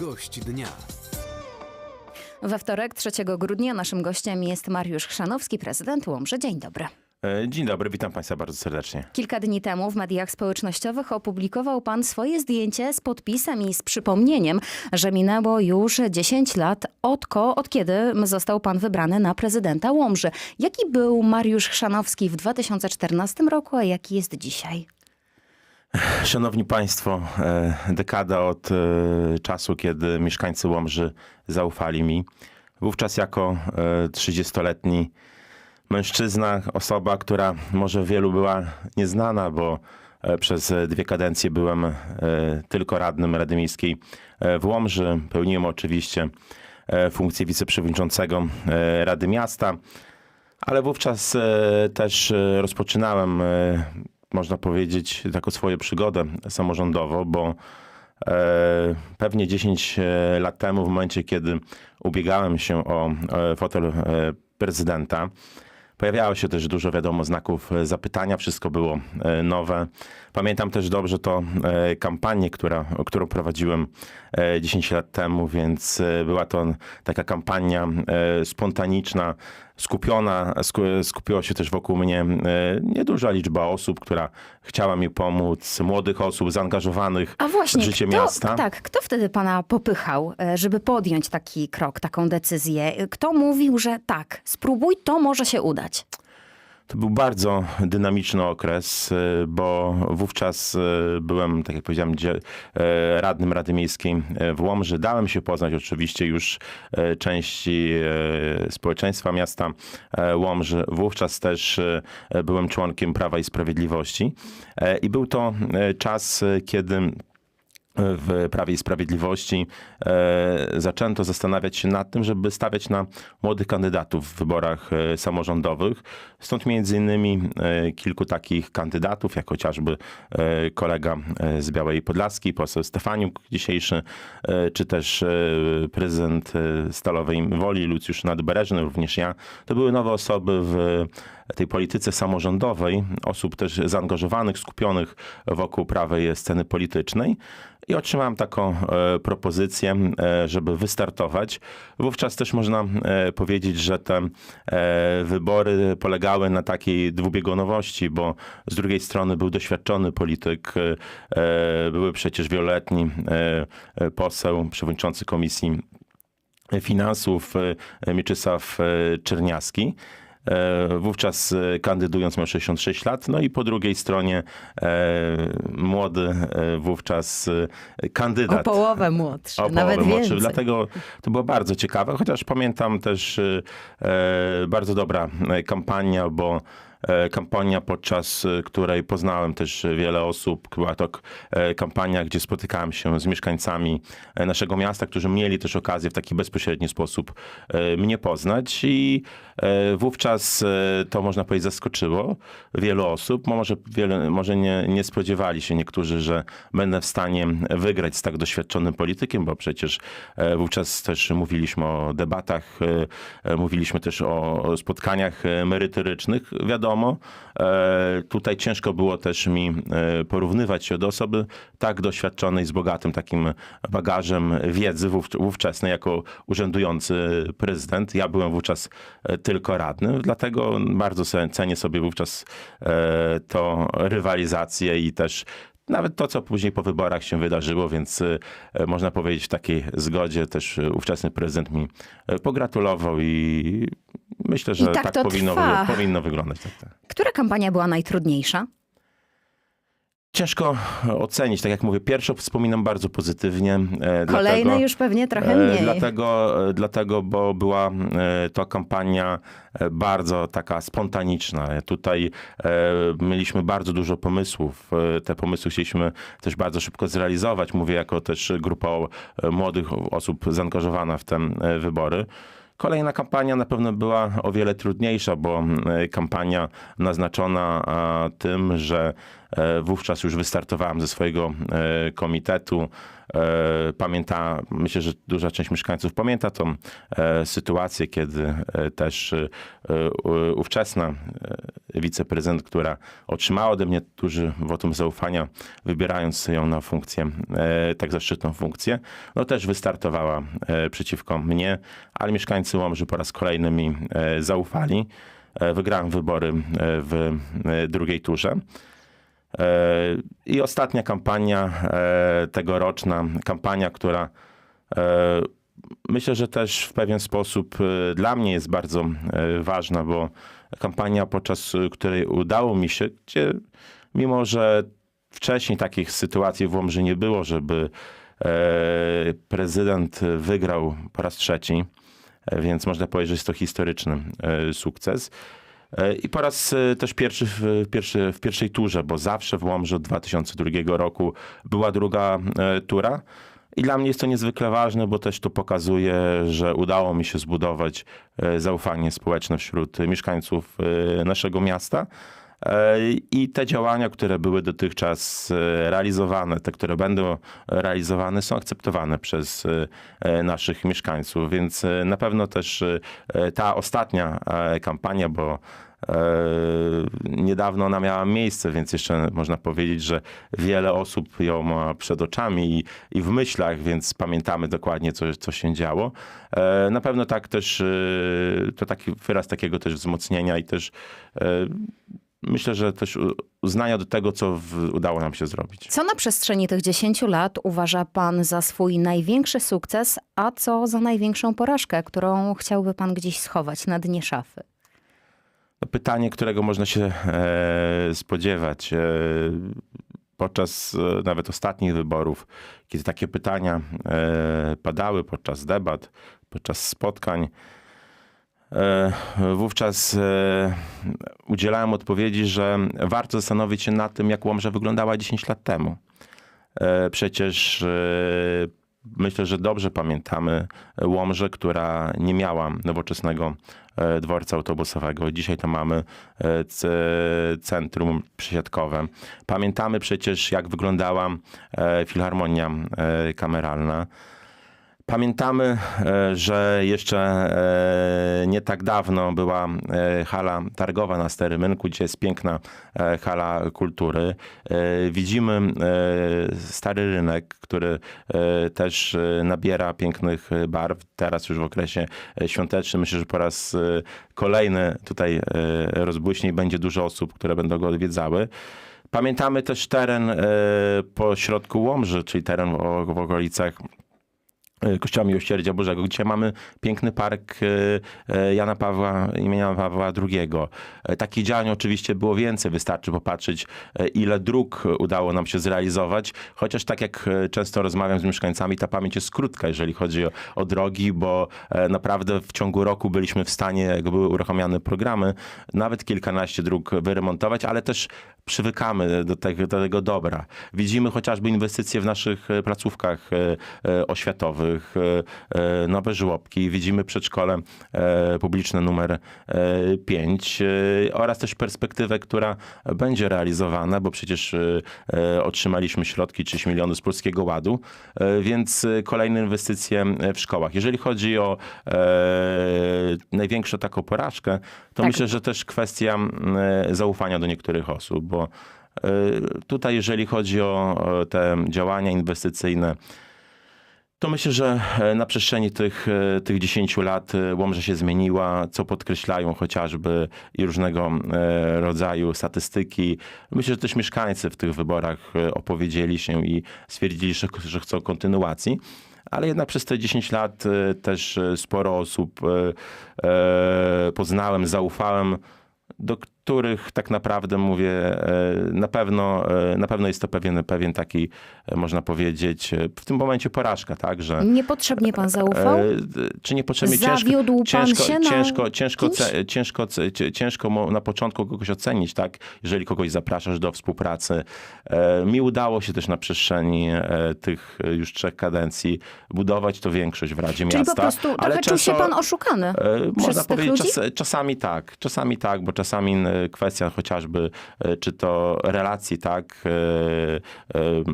Gość dnia. We wtorek, 3 grudnia, naszym gościem jest Mariusz Chrzanowski, prezydent Łomży. Dzień dobry. E, Dzień dobry, witam Państwa bardzo serdecznie. Kilka dni temu w mediach społecznościowych opublikował pan swoje zdjęcie z podpisem i z przypomnieniem, że minęło już 10 lat od, ko, od kiedy został pan wybrany na prezydenta Łomży. Jaki był Mariusz Chrzanowski w 2014 roku, a jaki jest dzisiaj? Szanowni Państwo, e, dekada od e, czasu, kiedy mieszkańcy Łomży zaufali mi. Wówczas jako e, 30-letni mężczyzna, osoba, która może wielu była nieznana, bo e, przez dwie kadencje byłem e, tylko radnym Rady Miejskiej e, w Łomży. Pełniłem oczywiście e, funkcję wiceprzewodniczącego e, Rady Miasta. Ale wówczas e, też e, rozpoczynałem, e, można powiedzieć, taką swoją przygodę samorządową, bo e, pewnie 10 e, lat temu, w momencie, kiedy ubiegałem się o e, fotel prezydenta, Pojawiało się też dużo, wiadomo, znaków zapytania, wszystko było nowe. Pamiętam też dobrze to kampanię, która, którą prowadziłem e, 10 lat temu, więc była to taka kampania spontaniczna, skupiona, sku- skupiła się też wokół mnie e, nieduża liczba osób, która chciała mi pomóc, młodych osób zaangażowanych A właśnie, w życie kto, miasta. Tak, kto wtedy pana popychał, e, żeby podjąć taki krok, taką decyzję? Kto mówił, że tak, spróbuj, to może się udać? To był bardzo dynamiczny okres, y, bo wówczas y, byłem, tak jak powiedziałem, e, radnym Rady Miejskiej e, w Łomży. Dałem się poznać oczywiście już e, części e, społeczeństwa miasta e, Łomży. Wówczas też e, byłem członkiem Prawa i Sprawiedliwości E, i był to e, czas, e, kiedy w Prawie i Sprawiedliwości e, zaczęto zastanawiać się nad tym, żeby stawiać na młodych kandydatów w wyborach e, samorządowych. Stąd między innymi e, kilku takich kandydatów, jak chociażby kolega z Białej Podlaskiej, poseł Stefaniuk dzisiejszy, czy też prezydent Stalowej Woli, Lucjusz Nadbereżny, również ja. To były nowe osoby w tej polityce samorządowej, osób też zaangażowanych, skupionych wokół prawej sceny politycznej. I otrzymałem taką e, propozycję, e, żeby wystartować. Wówczas też można e, powiedzieć, że te wybory polegały na takiej dwubiegunowości, bo z drugiej strony był doświadczony polityk, były przecież wieloletni poseł, przewodniczący komisji finansów Mieczysław Czerniaski. E, Wówczas e, kandydując miał 66 lat, no i po drugiej stronie e, młody wówczas kandydat. O połowę młodszy, O nawet połowę młodszy. więcej. Dlatego to było bardzo ciekawe, chociaż pamiętam też bardzo dobra kampania, bo kampania, podczas e, której poznałem też wiele osób. Była to e, kampania, gdzie spotykałem się z mieszkańcami e, naszego miasta, którzy mieli też okazję w taki bezpośredni sposób e, mnie poznać i e, wówczas e, to można powiedzieć zaskoczyło wielu osób. Może, wiele, może nie, nie spodziewali się niektórzy, że będę w stanie wygrać z tak doświadczonym politykiem, bo przecież e, wówczas też mówiliśmy o debatach, e, e, mówiliśmy też o spotkaniach e, merytorycznych. Wiadomo, e, tutaj ciężko było też mi e, porównywać się do osoby tak doświadczonej, z bogatym takim bagażem wiedzy wów- wówczasnej jako urzędujący prezydent. Ja byłem wówczas e, tylko radnym, dlatego bardzo cenię sobie wówczas to rywalizację i też nawet to, co później po wyborach się wydarzyło, więc e, można powiedzieć w takiej zgodzie też e, ówczesny prezydent mi e, pogratulował i myślę, że I tak tak, powinno, trwa. powinno wyglądać. Tak, tak. Która kampania była najtrudniejsza? Ciężko ocenić, tak jak mówię, pierwszą wspominam bardzo pozytywnie. e, Kolejne dlatego- już pewnie trochę E, mniej. Dlatego, e, dlatego, bo była e, to kampania e, bardzo taka spontaniczna. Tutaj e, mieliśmy bardzo dużo pomysłów. E, Te pomysły chcieliśmy też bardzo szybko zrealizować. Mówię jako też grupa e, młodych osób zaangażowana w te e, wybory. Kolejna kampania na pewno była o wiele trudniejsza, bo e, kampania naznaczona tym, że e, wówczas już wystartowałem ze swojego e, komitetu e, pamięta, myślę, że duża część mieszkańców pamięta tą e, sytuację, kiedy e, też e, ówczesna e, wiceprezydent, która otrzymała ode mnie duży wotum zaufania, wybierając ją na funkcję, e, tak zaszczytną funkcję, no też wystartowała e, przeciwko mnie, ale mieszkańcy Łomży po raz kolejny mi e, zaufali. E, Wygrałem wybory e, w e, drugiej turze. E, I ostatnia kampania e, tegoroczna, kampania, która e, myślę, że też w pewien sposób dla mnie jest bardzo ważna, bo kampania, podczas której udało mi się, gdzie mimo, że wcześniej takich sytuacji w Łomży nie było, żeby prezydent wygrał po raz trzeci, więc można powiedzieć, że jest to historyczny sukces. E, I po raz e, też pierwszy w, pierwszy w pierwszej turze, bo zawsze w Łomży od 2002 roku była druga e, tura. I dla mnie jest to niezwykle ważne, bo też to pokazuje, że udało mi się zbudować zaufanie społeczne wśród mieszkańców naszego miasta. E, I te działania, które były dotychczas e, realizowane, te, które będą realizowane, są akceptowane przez e, naszych mieszkańców. Więc na pewno też ta ostatnia kampania, bo niedawno ona miała miejsce, więc jeszcze można powiedzieć, że wiele osób ją ma przed oczami i, i w myślach, więc pamiętamy dokładnie, co, co się działo. Na pewno tak też, to taki wyraz takiego też wzmocnienia i też myślę, że też uznania do tego, co w, udało nam się zrobić. Co na przestrzeni tych 10 lat uważa pan za swój największy sukces, a co za największą porażkę, którą chciałby pan gdzieś schować na dnie szafy? Pytanie, którego można się e, spodziewać. E, podczas e, nawet ostatnich wyborów, kiedy takie pytania e, padały podczas debat, podczas spotkań, wówczas e, udzielałem odpowiedzi, że warto zastanowić się nad tym, jak Łomża wyglądała 10 lat temu. E, Przecież e, myślę, że dobrze pamiętamy Łomżę, która nie miała nowoczesnego e, dworca autobusowego. Dzisiaj to mamy e, centrum przysiadkowe. Pamiętamy przecież, jak wyglądała e, filharmonia e, kameralna. Pamiętamy, e, że jeszcze e, nie tak dawno była e, hala targowa na Starym Rynku, gdzie jest piękna hala kultury. Widzimy Stary Rynek, który też nabiera pięknych barw. Teraz już w okresie świątecznym myślę, że po raz kolejny tutaj rozbłyśnie i będzie dużo osób, które będą go odwiedzały. Pamiętamy też teren po środku Łomży, czyli teren w, okolicach Kościoła Miłosierdzia Bożego, gdzie mamy piękny park e, e, Jana Pawła, imienia Pawła II. E, Takich działań oczywiście było więcej, wystarczy popatrzeć, e, ile dróg udało nam się zrealizować, chociaż tak jak e, często rozmawiam z mieszkańcami, ta pamięć jest krótka, jeżeli chodzi o, o drogi, bo e, naprawdę w ciągu roku byliśmy w stanie, jak były uruchamiane programy, nawet kilkanaście dróg wyremontować, ale też przywykamy do tego, do tego dobra. Widzimy chociażby inwestycje w naszych e, placówkach e, e, oświatowych, e, e, nowe żłobki, widzimy przedszkole e, publiczne numer 5 oraz też perspektywę, która będzie realizowana, bo przecież otrzymaliśmy środki 30 milionów z Polskiego Ładu, więc kolejne inwestycje w szkołach. Jeżeli chodzi o największą taką porażkę, to Tak. myślę, że też kwestia zaufania do niektórych osób, bo tutaj jeżeli chodzi o te działania inwestycyjne, to myślę, że e, na przestrzeni tych, e, tych 10 lat e, Łomża się zmieniła, co podkreślają chociażby i różnego rodzaju statystyki. Myślę, że też mieszkańcy w tych wyborach opowiedzieli się i stwierdzili, że, że chcą kontynuacji. Ale jednak przez te 10 lat też sporo osób poznałem, zaufałem, do których tak naprawdę mówię, e, na pewno, e, na pewno jest to pewien, pewien taki, e, można powiedzieć, w tym momencie porażka, tak, że Niepotrzebnie pan zaufał? Czy niepotrzebnie Zawiódł pan ciężko, się na ciężko, ciężko, kimś? ciężko, ciężko na początku kogoś ocenić, tak? Jeżeli kogoś zapraszasz do współpracy. Mi udało się też na przestrzeni tych już trzech kadencji budować to większość w Radzie Czyli Miasta. po prostu ale trochę czuł się pan oszukany przez Można powiedzieć, czas, czasami tak, czasami tak, bo czasami kwestia chociażby, e, czy to relacji, tak, e, e,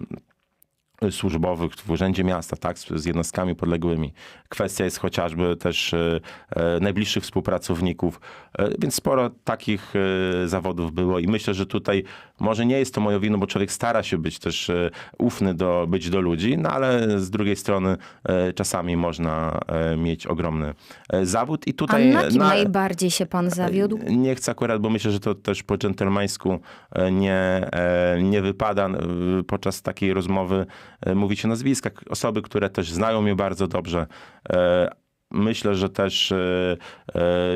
służbowych w Urzędzie Miasta, tak, z, z jednostkami podległymi. Kwestia jest chociażby też e, e, najbliższych współpracowników, e, więc sporo takich e, zawodów było i myślę, że tutaj może nie jest to moją winą, bo człowiek stara się być też e, ufny do, być do ludzi, no ale z drugiej strony e, czasami można e, mieć ogromny e, zawód i A tutaj na kim na- najbardziej się pan zawiódł? nie chcę akurat, bo myślę, że to też po dżentelmeńsku e, nie, e, nie wypada e, podczas takiej rozmowy e, mówić o nazwiskach. Osoby, które też znają mnie bardzo dobrze. e, Myślę, że też e,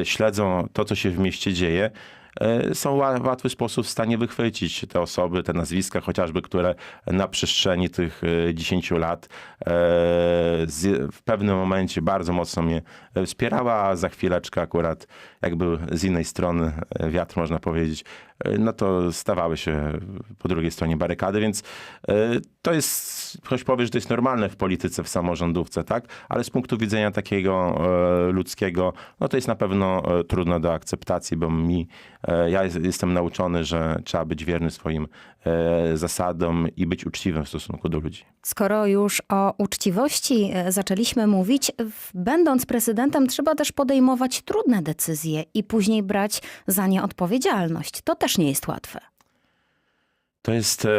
śledzą to, co się w mieście dzieje. E, Są w łatwy sposób w stanie wychwycić te osoby, te nazwiska, chociażby, które na przestrzeni tych e, 10 lat e, w pewnym momencie bardzo mocno mnie e, wspierała, a za chwileczkę akurat jakby z innej strony e, wiatr, można powiedzieć, e, no to stawały się po drugiej stronie barykady, więc e, to jest, ktoś powie, że to jest normalne w polityce, w samorządówce, tak? Ale z punktu widzenia takiego e, ludzkiego, no to jest na pewno e, trudne do akceptacji, bo mi, e, ja jest, jestem nauczony, że trzeba być wierny swoim e, zasadom i być uczciwym w stosunku do ludzi. Skoro już o uczciwości e, zaczęliśmy mówić, będąc prezydentem trzeba też podejmować trudne decyzje i później brać za nie odpowiedzialność. To też nie jest łatwe. To jest e,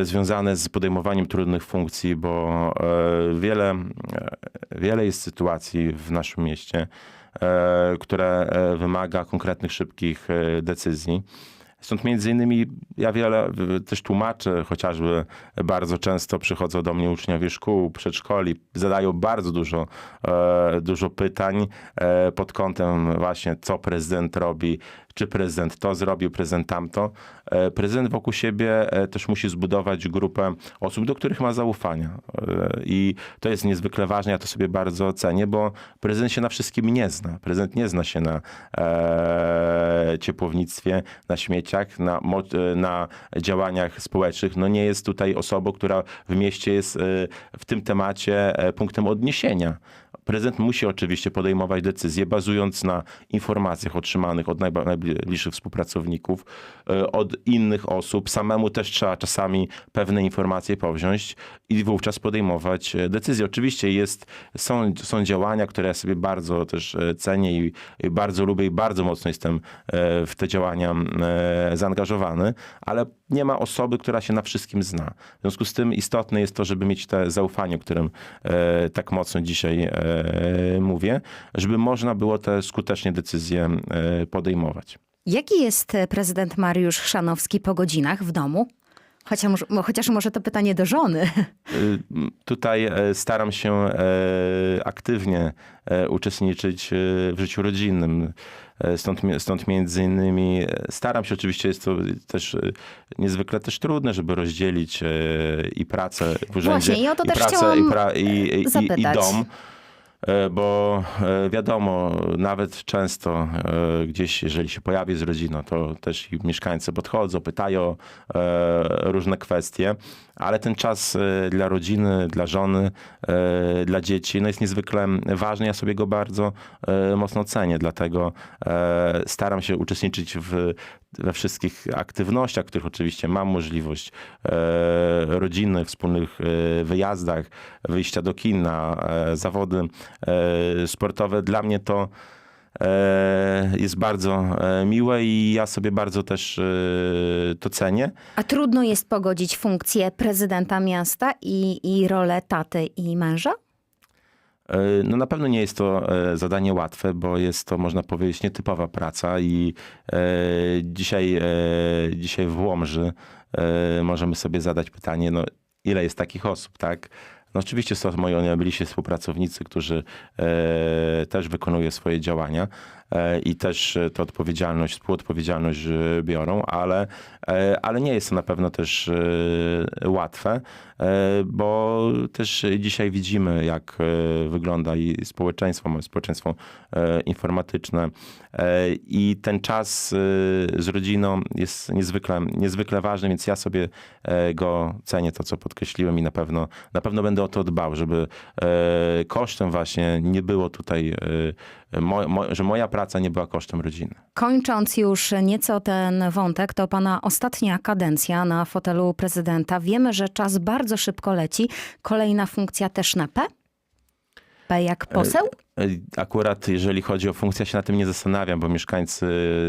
e, związane z podejmowaniem trudnych funkcji, bo e, wiele, e, wiele jest sytuacji w naszym mieście, e, które e, wymaga konkretnych, szybkich e, decyzji. Stąd między innymi ja wiele też tłumaczę, chociażby bardzo często przychodzą do mnie uczniowie szkół, przedszkoli, zadają bardzo dużo, e, dużo pytań e, pod kątem właśnie co prezydent robi, czy prezydent to zrobił, prezydent tamto. E, Prezydent wokół siebie e, też musi zbudować grupę osób, do których ma zaufania. E, I to jest niezwykle ważne, ja to sobie bardzo cenię, bo prezydent się na wszystkim nie zna. Prezydent nie zna się na e, ciepłownictwie, na śmieciach, na, na działaniach społecznych. No nie jest tutaj osobą, która w mieście jest w tym temacie punktem odniesienia. Prezydent musi oczywiście podejmować decyzje bazując na informacjach otrzymanych od najbliższych współpracowników, e, od innych osób. Samemu też trzeba czasami pewne informacje powziąć i wówczas podejmować e, decyzje. Oczywiście jest, są, są działania, które ja sobie bardzo też e, cenię i, bardzo lubię i bardzo mocno jestem w te działania zaangażowany, ale nie ma osoby, która się na wszystkim zna. W związku z tym istotne jest to, żeby mieć te zaufanie, którym tak mocno dzisiaj mówię, żeby można było te skutecznie decyzje e, podejmować. Jaki jest e, prezydent Mariusz Chrzanowski po godzinach w domu? Chociaż, chociaż może to pytanie do żony. Tutaj e, staram się e, aktywnie e, uczestniczyć e, w życiu rodzinnym. E, Stąd, stąd między innymi e, staram się, oczywiście jest to też e, niezwykle też trudne, żeby rozdzielić e, i pracę w urzędzie, Właśnie, i o to też pracę, i, pra, i, i, i, i dom. E, Bo e, wiadomo, nawet często e, gdzieś, jeżeli się pojawi z rodziną, to też i mieszkańcy podchodzą, pytają różne kwestie, ale ten czas e, dla rodziny, dla żony, e, dla dzieci no jest niezwykle ważny. Ja sobie go bardzo e, mocno cenię, dlatego staram się uczestniczyć w, we wszystkich aktywnościach, których oczywiście mam możliwość, rodzinnych, wspólnych wyjazdach, wyjścia do kina, zawody sportowe. Dla mnie to jest bardzo e, miłe i ja sobie bardzo też e, to cenię. A trudno jest pogodzić funkcję prezydenta miasta i, i rolę taty i męża? E, No na pewno nie jest to e, zadanie łatwe, bo jest to, można powiedzieć, nietypowa praca i e, dzisiaj, e, dzisiaj w Łomży e, możemy sobie zadać pytanie, no ile jest takich osób, tak? No oczywiście są moi najbliżsi współpracownicy, którzy e, też wykonują swoje działania i też e, tę odpowiedzialność, współodpowiedzialność e, biorą, ale, e, ale nie jest to na pewno też e, łatwe, e, bo też dzisiaj widzimy, jak e, wygląda i społeczeństwo, mamy społeczeństwo e, informatyczne e, i ten czas e, z rodziną jest niezwykle, niezwykle ważny, więc ja sobie e, go cenię, to co podkreśliłem i na pewno, na pewno będę o to dbał, żeby e, kosztem właśnie nie było tutaj, e, mo, mo, że moja praca nie była kosztem rodziny. Kończąc już nieco ten wątek, to pana ostatnia kadencja na fotelu prezydenta. Wiemy, że czas bardzo szybko leci. Kolejna funkcja też na P? P jak poseł? E, Akurat jeżeli chodzi o funkcję, się na tym nie zastanawiam, bo mieszkańcy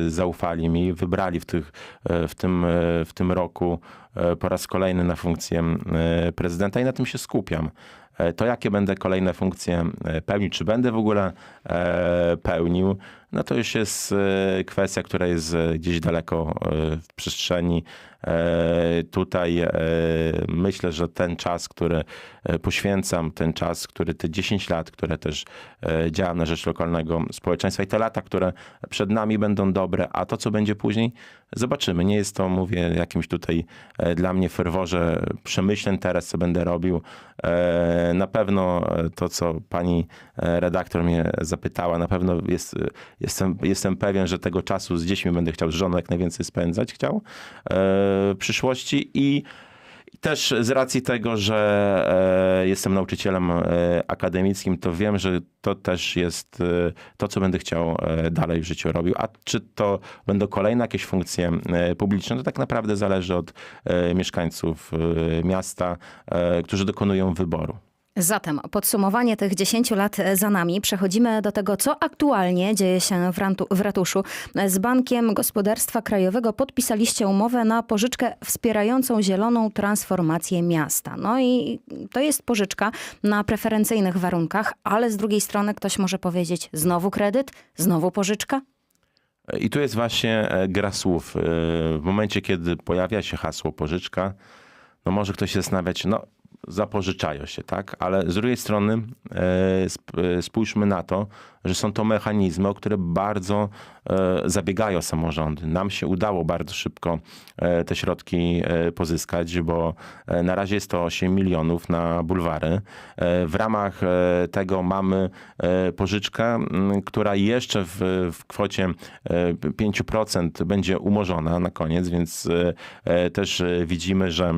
zaufali mi, wybrali w, tych, e, w, tym, e, w tym roku e, po raz kolejny na funkcję e, prezydenta i na tym się skupiam. E, To jakie będę kolejne funkcje e, pełnił, czy będę w ogóle e, pełnił, no to już jest e, kwestia, która jest e, gdzieś daleko e, w przestrzeni. Tutaj myślę, że ten czas, który poświęcam, ten czas, który te 10 lat, które też działam na rzecz lokalnego społeczeństwa i te lata, które przed nami będą dobre, a to, co będzie później, zobaczymy. Nie jest to, mówię, jakimś tutaj dla mnie ferworze przemyśleń teraz, co będę robił. Na pewno to, co pani redaktor mnie zapytała, na pewno jest, jestem, jestem pewien, że tego czasu z dziećmi będę chciał z żoną jak najwięcej spędzać chciał e, w przyszłości i też z racji tego, że e, jestem nauczycielem e, akademickim, to wiem, że to też jest to, co będę chciał dalej w życiu robił. A czy to będą kolejne jakieś funkcje publiczne, to tak naprawdę zależy od mieszkańców miasta, którzy dokonują wyboru. Zatem podsumowanie tych 10 lat za nami. Przechodzimy do tego, co aktualnie dzieje się w, rantu, w ratuszu. Z Bankiem Gospodarstwa Krajowego podpisaliście umowę na pożyczkę wspierającą zieloną transformację miasta. No i to jest pożyczka na preferencyjnych warunkach, ale z drugiej strony ktoś może powiedzieć znowu kredyt, znowu pożyczka. I tu jest właśnie e, gra słów. E, W momencie, kiedy pojawia się hasło pożyczka, no może ktoś się zastanawiać, no zapożyczają się, tak? Ale z drugiej strony e, e, spójrzmy na to, że są to mechanizmy, o które bardzo e, zabiegają samorządy. Nam się udało bardzo szybko te środki pozyskać, bo na razie jest to 8 milionów na bulwary. W ramach tego mamy pożyczkę, która jeszcze w, w kwocie e, 5% będzie umorzona na koniec, więc też widzimy, że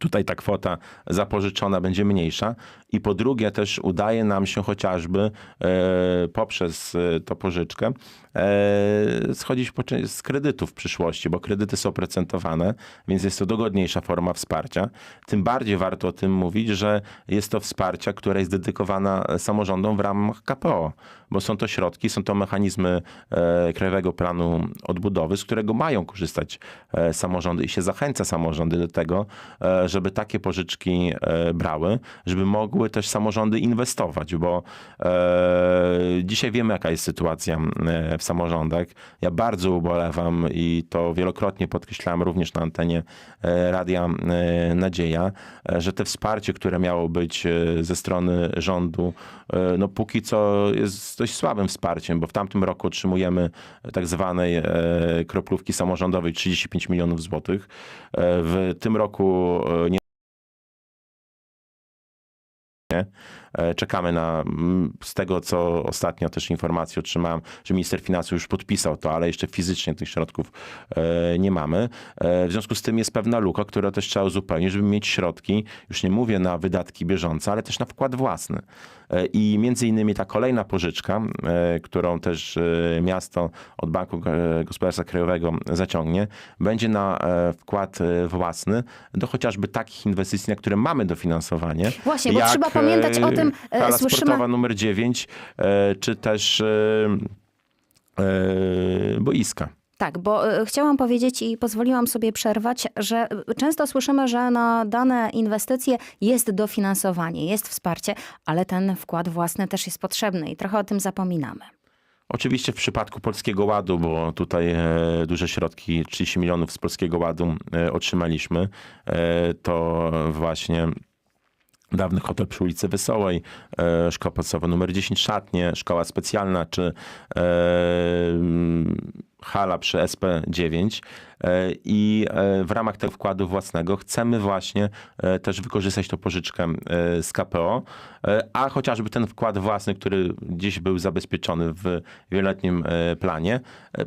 tutaj ta kwota zapożyczona będzie mniejsza. I po drugie też udaje nam się chociażby e, poprzez e, tą pożyczkę e, schodzić z kredytów w przyszłości, bo kredyty są procentowane, więc jest to dogodniejsza forma wsparcia. Tym bardziej warto o tym mówić, że jest to wsparcie, które jest dedykowana samorządom w ramach KPO, bo są to środki, są to mechanizmy Krajowego Planu Odbudowy, z którego mają korzystać samorządy i się zachęca samorządy do tego, żeby takie pożyczki brały, żeby mogły też samorządy inwestować, bo e, dzisiaj wiemy, jaka jest sytuacja e, w samorządach. Ja bardzo ubolewam i to wielokrotnie podkreślałem również na antenie e, Radia e, Nadzieja, że te wsparcie, które miało być ze strony rządu, no póki co jest dość słabym wsparciem, bo w tamtym roku otrzymujemy tak zwanej kroplówki samorządowej 35 milionów złotych. W tym roku nie E, Czekamy na, z tego co ostatnio też informację otrzymałem, że minister finansów już podpisał to, ale jeszcze fizycznie tych środków e, nie mamy. E, W związku z tym jest pewna luka, którą też trzeba uzupełnić, żeby mieć środki, już nie mówię na wydatki bieżące, ale też na wkład własny. E, I między innymi ta kolejna pożyczka, e, którą też e, miasto od Banku e, Gospodarstwa Krajowego zaciągnie, będzie na e, wkład e, własny do chociażby takich inwestycji, na które mamy dofinansowanie. Właśnie, bo trzeba pamiętać o tym, e, Hala słyszymy- sportowa numer 9, e, czy też e, e, boiska. Tak, bo e, chciałam powiedzieć i pozwoliłam sobie przerwać, że e, często słyszymy, że na dane inwestycje jest dofinansowanie, jest wsparcie, ale ten wkład własny też jest potrzebny i trochę o tym zapominamy. Oczywiście w przypadku Polskiego Ładu, bo tutaj e, duże środki, 30 milionów z Polskiego Ładu e, otrzymaliśmy, e, to właśnie dawny hotel przy ulicy Wesołej, e, szkoła podstawowa numer 10 Szatnie, szkoła specjalna, czy e, hala przy SP9 e, i e, w ramach tego wkładu własnego chcemy właśnie e, też wykorzystać tą pożyczkę z KPO, a chociażby ten wkład własny, który dziś był zabezpieczony w wieloletnim planie,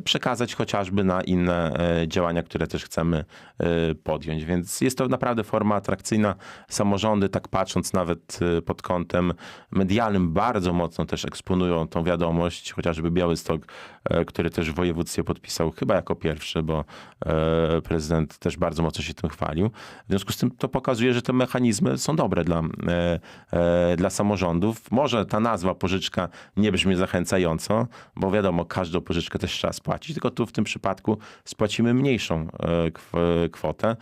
przekazać chociażby na inne działania, które też chcemy podjąć. Więc jest to naprawdę forma atrakcyjna. Samorządy, tak patrząc nawet pod kątem medialnym, bardzo mocno też eksponują tą wiadomość, chociażby Białystok, który też w województwie podpisał chyba jako pierwszy, bo e, prezydent też bardzo mocno się tym chwalił. W związku z tym to pokazuje, że te mechanizmy są dobre dla, e, e, dla samorządów. Może ta nazwa pożyczka nie brzmi zachęcająco, bo wiadomo, każdą pożyczkę też trzeba spłacić, tylko tu w tym przypadku spłacimy mniejszą kw- kwotę.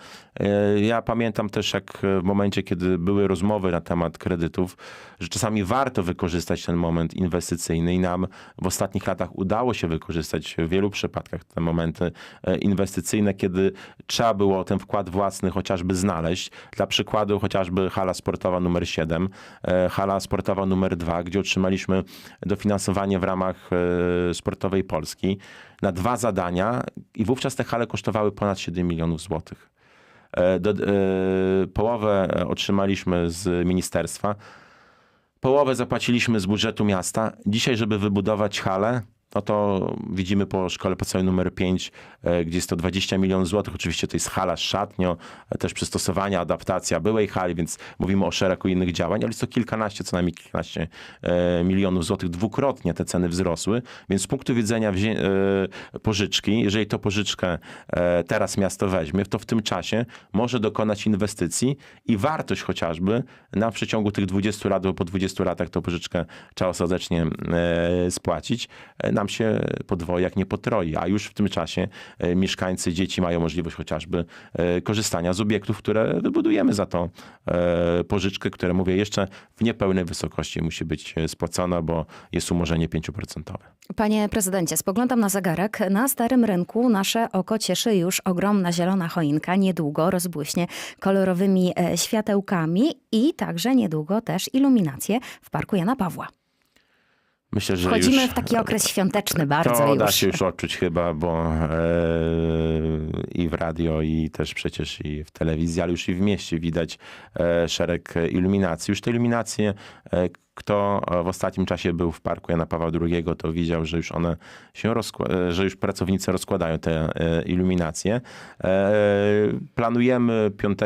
Ja pamiętam też, jak w momencie, kiedy były rozmowy na temat kredytów, że czasami warto wykorzystać ten moment inwestycyjny i nam w ostatnich latach udało się wykorzystać w wielu przypadkach te momenty e, inwestycyjne, kiedy trzeba było ten wkład własny chociażby znaleźć. Dla przykładu chociażby hala sportowa numer 7, e, hala sportowa numer 2, gdzie otrzymaliśmy dofinansowanie w ramach e, Sportowej Polski na dwa zadania i wówczas te hale kosztowały ponad 7 milionów złotych. Do, połowę otrzymaliśmy z ministerstwa, połowę zapłaciliśmy z budżetu miasta. Dzisiaj, żeby wybudować halę, no to widzimy po szkole podstawowej numer 5, e, gdzie jest to 20 milionów złotych. Oczywiście to jest hala z szatnią, e, też przystosowania, adaptacja byłej hali, więc mówimy o szeregu innych działań, ale jest to kilkanaście, co najmniej kilkanaście e, milionów złotych. Dwukrotnie te ceny wzrosły, więc z punktu widzenia pożyczki, jeżeli to pożyczkę teraz miasto weźmie, to w tym czasie może dokonać inwestycji i wartość chociażby na przeciągu tych 20 lat, bo po 20 latach tą pożyczkę trzeba ostatecznie spłacić, e, nam się podwoi, jak nie potroi, a już w tym czasie e, mieszkańcy, dzieci mają możliwość chociażby e, korzystania z obiektów, które wybudujemy za tą e, pożyczkę, które mówię jeszcze w niepełnej wysokości musi być spłacona, bo jest umorzenie 5%. Panie prezydencie, spoglądam na zegarek. Na starym rynku nasze oko cieszy już ogromna zielona choinka. Niedługo rozbłyśnie kolorowymi światełkami i także niedługo też iluminacje w Parku Jana Pawła. Myślę, że Wchodzimy już... w taki okres świąteczny bardzo To już. da się już odczuć chyba, bo e, i w radio, i też przecież i w telewizji, ale już i w mieście widać e, szereg iluminacji. Już te iluminacje, e, kto w ostatnim czasie był w parku Jana Pawła II, to widział, że już one się rozkła- że już pracownicy rozkładają te e, iluminacje. E, Planujemy 5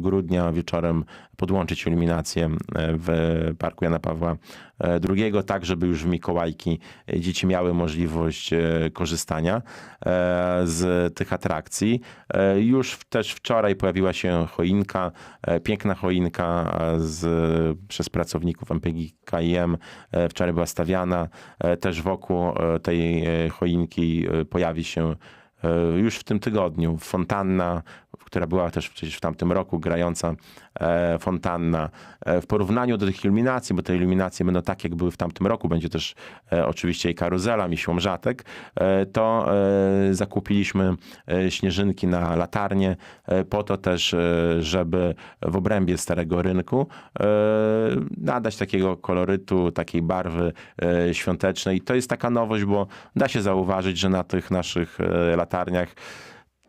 grudnia wieczorem podłączyć iluminację e, w parku Jana Pawła II, tak żeby już w Mikołajki dzieci miały możliwość e, korzystania e, z tych atrakcji. E, Już też wczoraj pojawiła się choinka, e, piękna choinka e, z, przez pracowników MPGKiM. E, Wczoraj była stawiana. E, Też wokół e, tej choinki pojawi się już w tym tygodniu fontanna, która była też przecież w tamtym roku grająca e, fontanna. E, w porównaniu do tych iluminacji, bo te iluminacje będą tak, jak były w tamtym roku, będzie też e, oczywiście i karuzela, miesiąc rzatek, e, to e, zakupiliśmy e, śnieżynki na latarnie, po to też, żeby w obrębie Starego Rynku nadać takiego kolorytu, takiej barwy świątecznej. I to jest taka nowość, bo da się zauważyć, że na tych naszych latarniach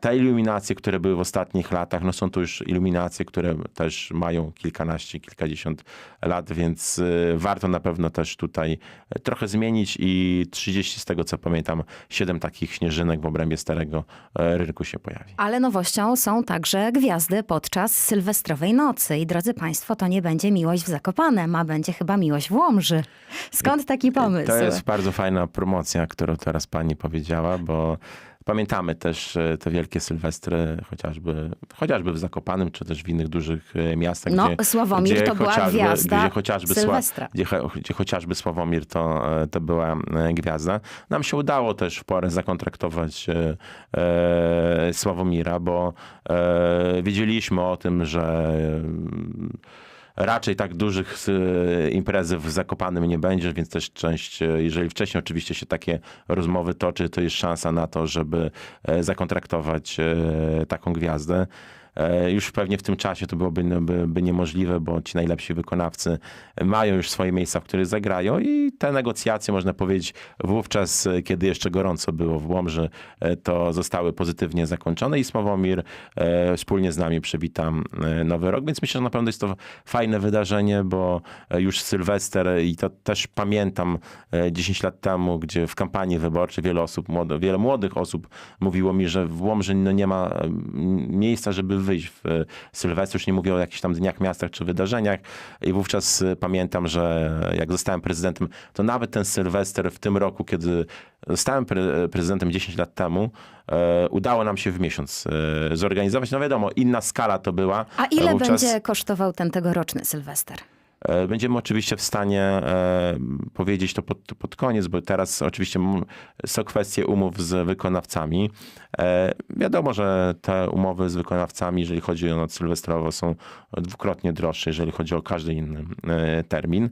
te iluminacje, które były w ostatnich latach, no są to już iluminacje, które też mają kilkanaście, kilkadziesiąt lat, więc y, warto na pewno też tutaj e, trochę zmienić i 30 z tego co pamiętam, 7 takich śnieżynek w obrębie Starego e, Rynku się pojawi. Ale nowością są także gwiazdy podczas sylwestrowej nocy. I drodzy Państwo, to nie będzie miłość w Zakopanem, a będzie chyba miłość w Łomży. Skąd taki pomysł? To jest bardzo fajna promocja, którą teraz pani powiedziała, bo pamiętamy też e, te wielkie sylwestry, chociażby, chociażby w Zakopanem, czy też w innych dużych e, miastach. No, gdzie, Sławomir gdzie to była gwiazda gdzie chociażby, Sła- Sylwestra. gdzie, cho- gdzie chociażby Sławomir to, e, to była gwiazda. Nam się udało też w porę zakontraktować e, Sławomira, bo e, wiedzieliśmy o tym, że e, raczej tak dużych e, imprezy w Zakopanym nie będzie, więc też część, e, jeżeli wcześniej oczywiście się takie rozmowy toczy, to jest szansa na to, żeby e, zakontraktować taką gwiazdę. E, już pewnie w tym czasie to byłoby no, by, by niemożliwe, bo ci najlepsi wykonawcy mają już swoje miejsca, w których zagrają i te negocjacje, można powiedzieć, wówczas, e, kiedy jeszcze gorąco było w Łomży, e, to zostały pozytywnie zakończone i Sławomir wspólnie z nami przywitam nowy rok, więc myślę, że na pewno jest to fajne wydarzenie, bo już Sylwester i to też pamiętam e, 10 lat temu, gdzie w kampanii wyborczej wiele osób, wiele młodych osób mówiło mi, że w Łomży no nie ma miejsca, żeby wyjść w e, Sylwester, już nie mówię o jakichś tam dniach, miastach czy wydarzeniach i wówczas e, pamiętam, że jak zostałem prezydentem, to nawet ten Sylwester w tym roku, kiedy zostałem pre prezydentem 10 lat temu, e, udało nam się w miesiąc e, zorganizować. No wiadomo, inna skala to była. A ile Wówczas- będzie kosztował ten tegoroczny Sylwester? E, Będziemy oczywiście w stanie e, powiedzieć to pod, pod koniec, bo teraz oczywiście są kwestie umów z wykonawcami. E, Wiadomo, że te umowy z wykonawcami, jeżeli chodzi o noc sylwestrową, są dwukrotnie droższe, jeżeli chodzi o każdy inny termin.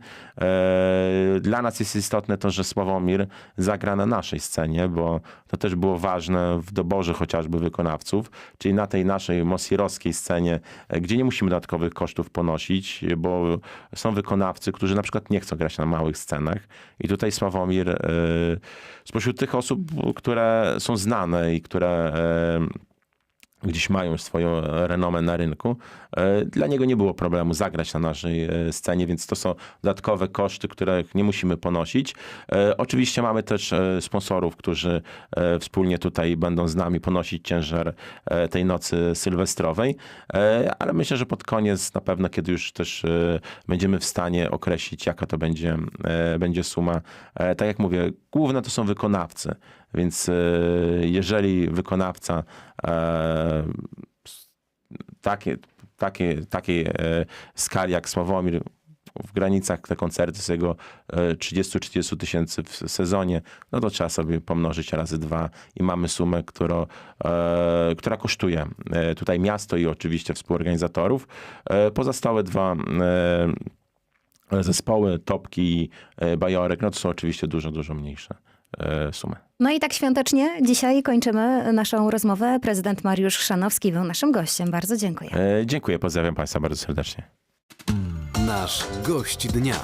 Dla nas jest istotne to, że Sławomir zagra na naszej scenie, bo to też było ważne w doborze chociażby wykonawców, czyli na tej naszej mosirowskiej scenie, gdzie nie musimy dodatkowych kosztów ponosić, bo są wykonawcy, którzy na przykład nie chcą grać na małych scenach. I tutaj Sławomir e, spośród tych osób, które są znane i które e, gdzieś mają swoją renomę na rynku. E, Dla niego nie było problemu zagrać na naszej e, scenie, więc to są dodatkowe koszty, których nie musimy ponosić. E, Oczywiście mamy też e, sponsorów, którzy e, wspólnie tutaj będą z nami ponosić ciężar e, tej nocy sylwestrowej, E, ale myślę, że pod koniec na pewno, kiedy już też e, będziemy w stanie określić, jaka to będzie, e, będzie suma. E, Tak jak mówię, główne to są wykonawcy, więc e, jeżeli wykonawca e, takie, takie, takiej e, skali jak Sławomir w granicach te koncerty z jego e, 30-30 tysięcy w sezonie, no to trzeba sobie pomnożyć razy dwa i mamy sumę, którą, e, która kosztuje e, tutaj miasto i oczywiście współorganizatorów. E, pozostałe dwa e, zespoły, Topki i e, Bajorek, no to są oczywiście dużo, dużo mniejsze e, sumy. No i tak świątecznie dzisiaj kończymy naszą rozmowę. Prezydent Mariusz Chrzanowski był naszym gościem. Bardzo dziękuję. E, Dziękuję, pozdrawiam Państwa bardzo serdecznie. Nasz gość dnia.